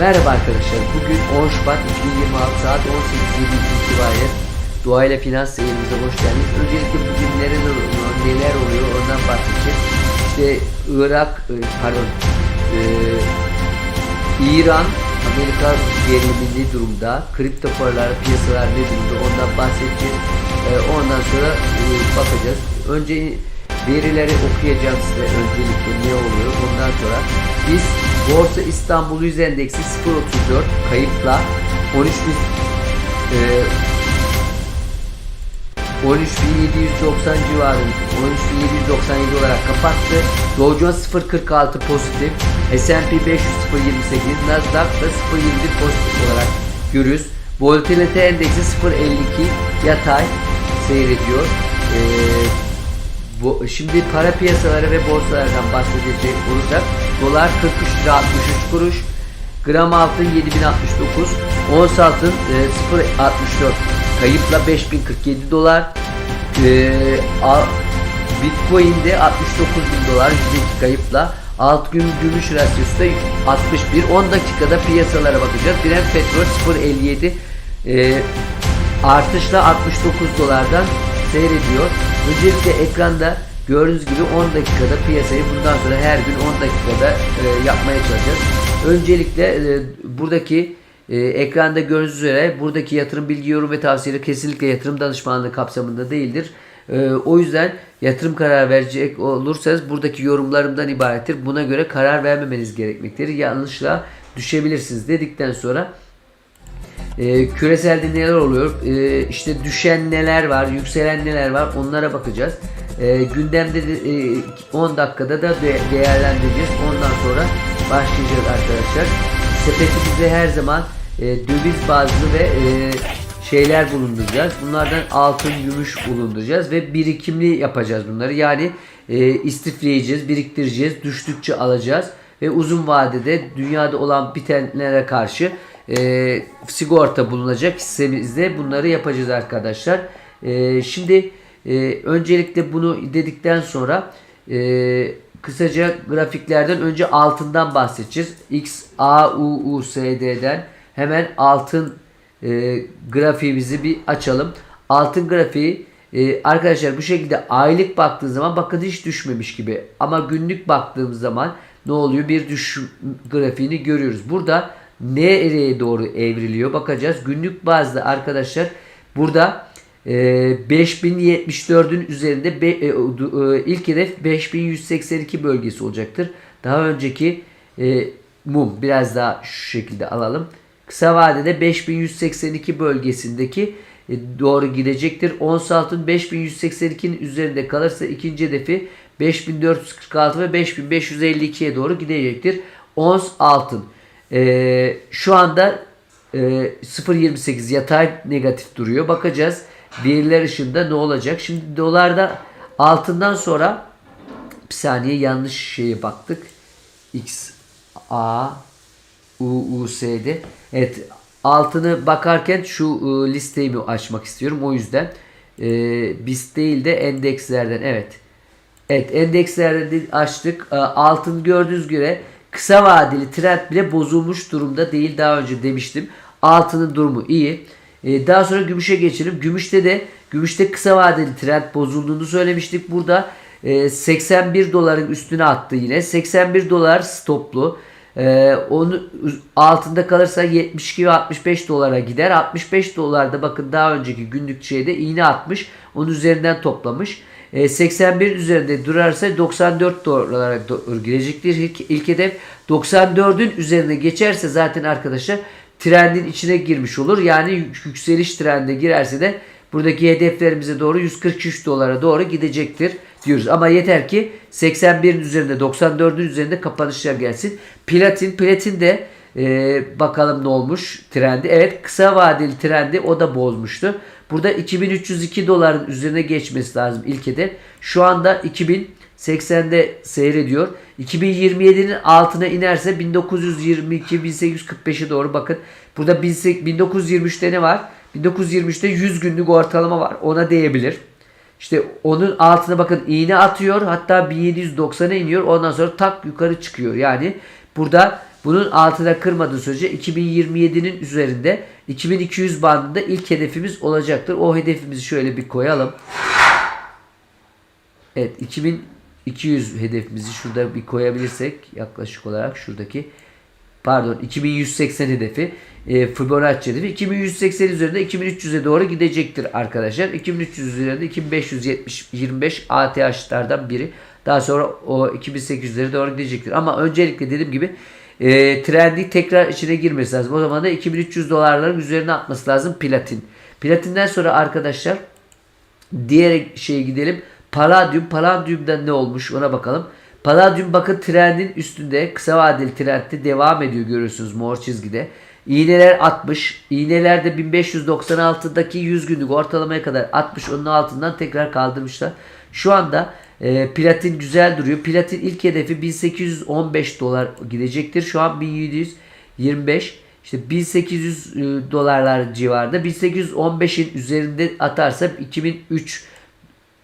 Merhaba arkadaşlar. Bugün 10 Şubat 2026 saat 18.07 itibariyle Doğayla Finans seyirimize hoş geldiniz. Öncelikle bugün neler oluyor, neler oluyor ondan bahsedeceğiz. İşte Irak, e, pardon, e, İran, Amerika gerilimi ne durumda, kripto paralar, piyasalar ne durumda ondan bahsedeceğiz. E, ondan sonra e, bakacağız. Önce verileri okuyacağım size öncelikle ne oluyor. Ondan sonra biz Borsa İstanbul Yüz Endeksi 0.34 kayıpla 13 bin, e, 13.790 civarı 13.797 olarak kapattı. Dow Jones 0.46 pozitif. S&P 500 0.28 Nasdaq da 0.21 pozitif olarak görüyoruz. Volatilite endeksi 0.52 yatay seyrediyor. Ee, bu, şimdi para piyasaları ve borsalardan bahsedecek olursak dolar 43 lira 63 kuruş gram altın 7069 ons altın e, 0.64 kayıpla 5047 dolar e, a, bitcoin'de 69 bin dolar %2 kayıpla. Alt gün gümüş rasyosu da 61 10 dakikada piyasalara bakacağız. Brent petrol 0.57 e, artışla 69 dolardan seyrediyor. Öncelikle ekranda gördüğünüz gibi 10 dakikada piyasayı bundan sonra her gün 10 dakikada e, yapmaya çalışacağız. Öncelikle e, buradaki e, ekranda gördüğünüz üzere buradaki yatırım bilgi yorum ve tavsiyeleri kesinlikle yatırım danışmanlığı kapsamında değildir. E, o yüzden yatırım karar verecek olursanız buradaki yorumlarımdan ibarettir. Buna göre karar vermemeniz gerekmektedir. Yanlışla düşebilirsiniz dedikten sonra e, küreselde neler oluyor? E, işte düşen neler var, yükselen neler var onlara bakacağız. E, gündemde de, e, 10 dakikada da de, değerlendireceğiz. Ondan sonra başlayacağız arkadaşlar. Sepetimizde her zaman e, döviz bazlı ve e, şeyler bulunduracağız. Bunlardan altın, gümüş bulunduracağız ve birikimli yapacağız bunları. Yani e, istifleyeceğiz, biriktireceğiz, düştükçe alacağız ve uzun vadede dünyada olan bitenlere karşı e, sigorta bulunacak hissemizde bunları yapacağız arkadaşlar. E, şimdi e, öncelikle bunu dedikten sonra e, kısaca grafiklerden önce altından bahsedeceğiz. X, A, U, U, S, D'den hemen altın e, grafiğimizi bir açalım. Altın grafiği e, arkadaşlar bu şekilde aylık baktığınız zaman bakın hiç düşmemiş gibi. Ama günlük baktığımız zaman ne oluyor? Bir düş grafiğini görüyoruz. Burada nereye doğru evriliyor bakacağız. Günlük bazda arkadaşlar burada e, 5074'ün üzerinde be, e, e, ilk hedef 5182 bölgesi olacaktır. Daha önceki e, mum biraz daha şu şekilde alalım. Kısa vadede 5182 bölgesindeki e, doğru gidecektir. Ons altın 5182'nin üzerinde kalırsa ikinci hedefi 5446 ve 5552'ye doğru gidecektir. Ons altın e, şu anda e, 0.28 yatay negatif duruyor. Bakacağız veriler ışığında ne olacak. Şimdi dolarda altından sonra bir saniye yanlış şeye baktık. X A U U S'de. Evet altını bakarken şu e, listeyi mi açmak istiyorum. O yüzden e, BIST değil de endekslerden evet. Evet endekslerden de açtık. E, altın gördüğünüz göre kısa vadeli trend bile bozulmuş durumda değil. Daha önce demiştim. Altının durumu iyi. E, daha sonra gümüşe geçelim. Gümüşte de gümüşte kısa vadeli trend bozulduğunu söylemiştik. Burada e, 81 doların üstüne attı yine. 81 dolar stoplu. Ee, altında kalırsa 72 ve 65 dolara gider. 65 dolarda bakın daha önceki günlük şeyde iğne atmış. Onun üzerinden toplamış. Ee, 81 üzerinde durarsa 94 dolara doğru girecektir. İlk, ilk hedef 94'ün üzerine geçerse zaten arkadaşlar trendin içine girmiş olur. Yani yükseliş trendine girerse de buradaki hedeflerimize doğru 143 dolara doğru gidecektir diyoruz. Ama yeter ki 81'in üzerinde 94'ün üzerinde kapanışlar gelsin. Platin, platin de e, bakalım ne olmuş trendi. Evet kısa vadeli trendi o da bozmuştu. Burada 2302 doların üzerine geçmesi lazım ilk hedef. Şu anda 2080'de seyrediyor. 2027'nin altına inerse 1922-1845'e doğru bakın. Burada 1923'te ne var? 1923'te 100 günlük ortalama var. Ona değebilir. İşte onun altına bakın iğne atıyor. Hatta 1790'a iniyor. Ondan sonra tak yukarı çıkıyor. Yani burada Bunun altına kırmadığı sürece 2027'nin üzerinde 2200 bandında ilk hedefimiz olacaktır. O hedefimizi şöyle bir koyalım. Evet 2200 hedefimizi şurada bir koyabilirsek yaklaşık olarak şuradaki pardon 2180 hedefi e, Fibonacci hedefi 2180 üzerinde 2300'e doğru gidecektir arkadaşlar. 2300 üzerinde 2570 25 ATH'lardan biri. Daha sonra o 2800'lere doğru gidecektir. Ama öncelikle dediğim gibi e, trendi tekrar içine girmesi lazım. O zaman da 2300 dolarların üzerine atması lazım platin. Platinden sonra arkadaşlar diğer şeye gidelim. Palladium. Palladium'dan ne olmuş ona bakalım. Palladium bakın trendin üstünde kısa vadeli trendde devam ediyor görüyorsunuz mor çizgide. İğneler 60. İğnelerde 1596'daki 100 günlük ortalamaya kadar 60 onun altından tekrar kaldırmışlar. Şu anda e, platin güzel duruyor. Platin ilk hedefi 1815 dolar gidecektir. Şu an 1725. İşte 1800 e, dolarlar civarında. 1815'in üzerinde atarsa 2003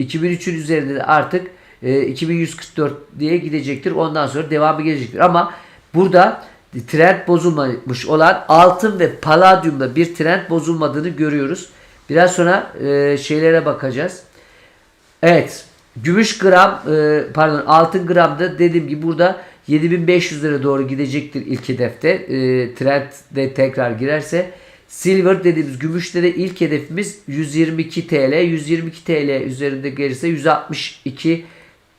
2003'ün üzerinde de artık e, 2144 diye gidecektir. Ondan sonra devamı gelecektir. Ama burada trend bozulmamış olan altın ve paladyumda bir trend bozulmadığını görüyoruz. Biraz sonra e, şeylere bakacağız. Evet. Gümüş gram e, pardon altın gramda dediğim gibi burada 7500 lira doğru gidecektir ilk hedefte. E, trend de tekrar girerse. Silver dediğimiz gümüşte de ilk hedefimiz 122 TL. 122 TL üzerinde gelirse 162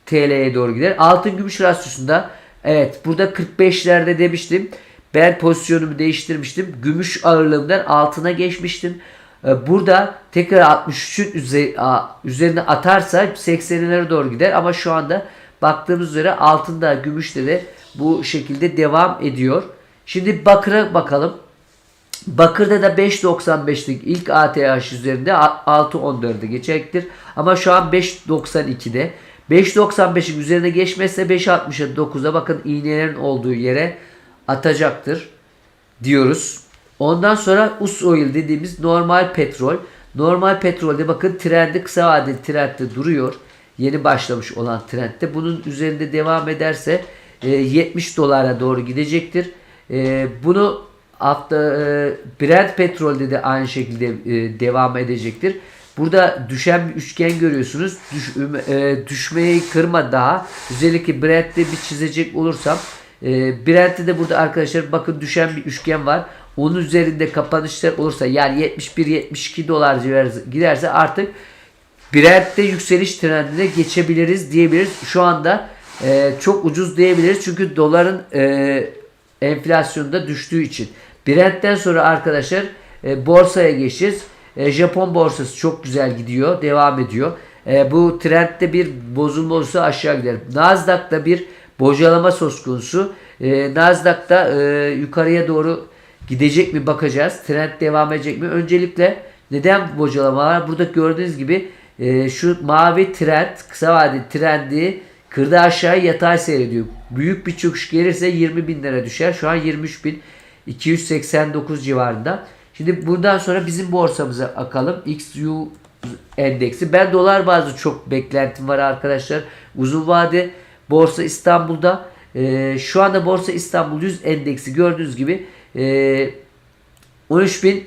TL'ye doğru gider. Altın gümüş rasyosunda evet burada 45'lerde demiştim. Ben pozisyonumu değiştirmiştim. Gümüş ağırlığımdan altına geçmiştim. Ee, Burada tekrar 63'ün üzerine atarsa 80'lere doğru gider. Ama şu anda baktığımız üzere altında gümüşte de bu şekilde devam ediyor. Şimdi bakıra bakalım. Bakır'da da 5.95'lik ilk ATH üzerinde 6.14'e geçecektir. Ama şu an 5.92'de. 5.95'in üzerine geçmezse 5.60'a 9'a bakın iğnelerin olduğu yere atacaktır diyoruz. Ondan sonra US oil dediğimiz normal petrol. Normal petrolde bakın trendi kısa vadeli trendde duruyor. Yeni başlamış olan trendde. Bunun üzerinde devam ederse e, 70 dolara doğru gidecektir. E, bunu hafta e, Brent petrolde de aynı şekilde e, devam edecektir. Burada düşen bir üçgen görüyorsunuz. Düş, e, düşmeyi kırma daha. Özellikle Brent'te bir çizecek olursam e, Brent'te de burada arkadaşlar bakın düşen bir üçgen var. Onun üzerinde kapanışlar olursa yani 71-72 dolar giderse artık Brent'te yükseliş trendine geçebiliriz diyebiliriz. Şu anda e, çok ucuz diyebiliriz. Çünkü doların e, enflasyonda düştüğü için. Brent'ten sonra arkadaşlar e, borsaya geçeceğiz. E, Japon borsası çok güzel gidiyor. Devam ediyor. E, bu trendde bir bozulma olursa aşağı gider. Nasdaq'ta bir bocalama söz konusu. E, Nasdaq'ta e, yukarıya doğru gidecek mi bakacağız. Trend devam edecek mi? Öncelikle neden bocalama var? Burada gördüğünüz gibi e, şu mavi trend kısa vadeli trendi kırdı aşağı yatay seyrediyor. Büyük bir çöküş gelirse 20 bin lira düşer. Şu an 23 bin 289 civarında. Şimdi buradan sonra bizim borsamıza akalım. XU endeksi. Ben dolar bazı çok beklentim var arkadaşlar. Uzun vade borsa İstanbul'da e, şu anda borsa İstanbul 100 endeksi gördüğünüz gibi e, 13 bin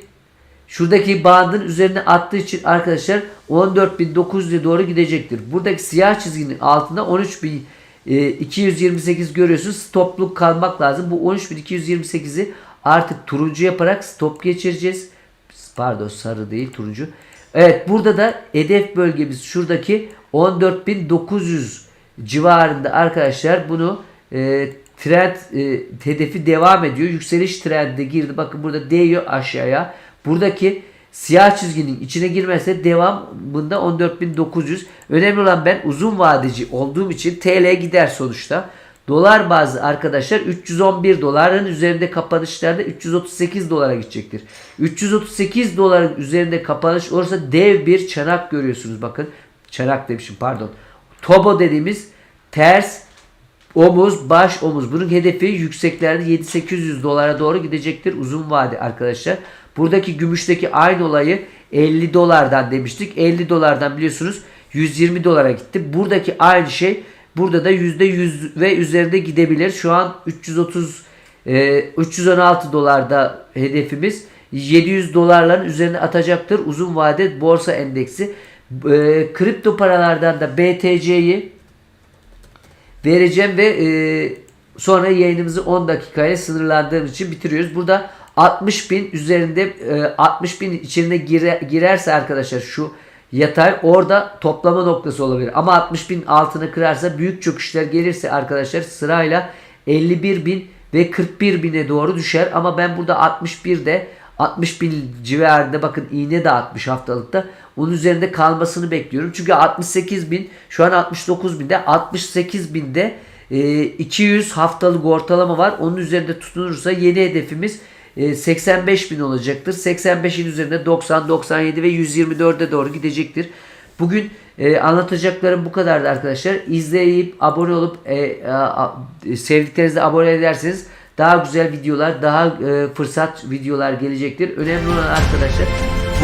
şuradaki bandın üzerine attığı için arkadaşlar 14.900'e doğru gidecektir. Buradaki siyah çizginin altında 13.228 görüyorsunuz. Stopluk kalmak lazım. Bu 13.228'i artık turuncu yaparak stop geçireceğiz. Pardon sarı değil turuncu. Evet burada da hedef bölgemiz şuradaki 14.900 civarında arkadaşlar bunu e, trend e, hedefi devam ediyor. Yükseliş trendine girdi. Bakın burada değiyor aşağıya. Buradaki siyah çizginin içine girmezse devamında 14.900. Önemli olan ben uzun vadeci olduğum için TL gider sonuçta. Dolar bazı arkadaşlar 311 doların üzerinde kapanışlarda 338 dolara gidecektir. 338 doların üzerinde kapanış olursa dev bir çanak görüyorsunuz. Bakın çanak demişim pardon. Tobo dediğimiz ters omuz, baş omuz. Bunun hedefi yükseklerde 7-800 dolara doğru gidecektir uzun vade arkadaşlar. Buradaki gümüşteki aynı olayı 50 dolardan demiştik. 50 dolardan biliyorsunuz 120 dolara gitti. Buradaki aynı şey burada da %100 ve üzerinde gidebilir. Şu an 330 Ee, 316 dolarda hedefimiz 700 dolarların üzerine atacaktır uzun vade borsa endeksi. Ee, kripto paralardan da BTC'yi vereceğim ve e, sonra yayınımızı 10 dakikaya sınırlandığım için bitiriyoruz. Burada 60 bin üzerinde e, 60 bin içine gire, girerse arkadaşlar şu yatay orada toplama noktası olabilir. Ama 60 bin altını kırarsa büyük çöküşler gelirse arkadaşlar sırayla 51 bin ve 41 bine doğru düşer. Ama ben burada 61'de 60 bin civarında bakın iğne de 60 haftalıkta. Onun üzerinde kalmasını bekliyorum. Çünkü 68 bin şu an 69 binde 68 binde e, 200 haftalık ortalama var. Onun üzerinde tutunursa yeni hedefimiz e, 85 bin olacaktır. 85'in üzerinde 90, 97 ve 124'e doğru gidecektir. Bugün e, anlatacaklarım bu kadardı arkadaşlar. İzleyip abone olup e, abone ederseniz daha güzel videolar, daha e, fırsat videolar gelecektir. Önemli olan arkadaşlar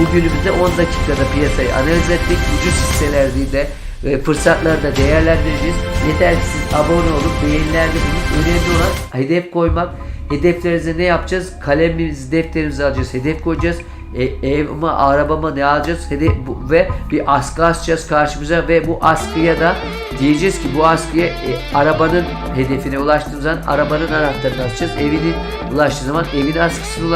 bugünümüzde 10 dakikada piyasayı analiz ettik. Ucuz hisselerdi de e, fırsatları da değerlendireceğiz. Yeter ki siz abone olup beğenilerde bulun. Önemli olan hedef koymak. Hedeflerinize ne yapacağız? Kalemimizi, defterimizi alacağız. Hedef koyacağız. E, evime, arabama ne alacağız? Hedef, bu- ve bir askı asacağız karşımıza ve bu askıya da diyeceğiz ki bu askıya e, arabanın hedefine ulaştığımız zaman arabanın anahtarını asacağız. Evinin ulaştığı zaman evin askısını